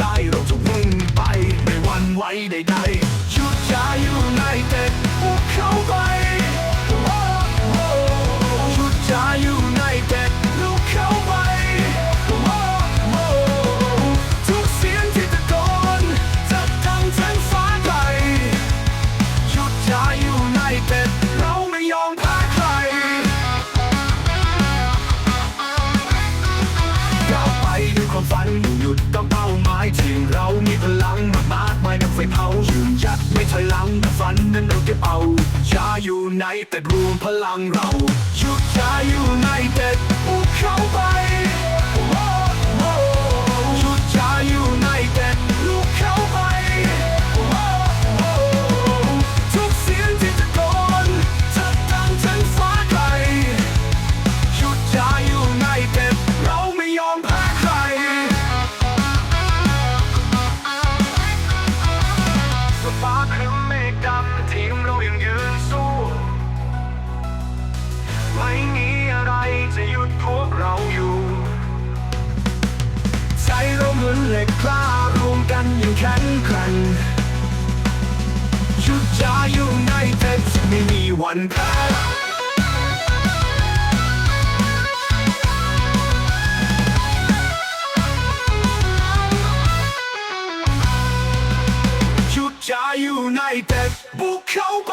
ได้เราจะวุ่งไปไม่วันไหวใดๆ ด้วยความฝันหยุดต้องเป้าหมายที่เรามีพลังมากมากไม่นักไฟเผายืนหยัดไม่ถอยหลังฝันนั้นเราเก็บเอาชาอยู่ในแต่รวมพลังเราหยุดชาอยู่ในแต่ปุกเข้าไป เหล็กกล้ารวมกันอย่างแข็งแกร่งชุดชาอยู่ในเต็ดไม่มีวันแพ้ชุดชาอยู่ในเต็ดบุกเข้าไป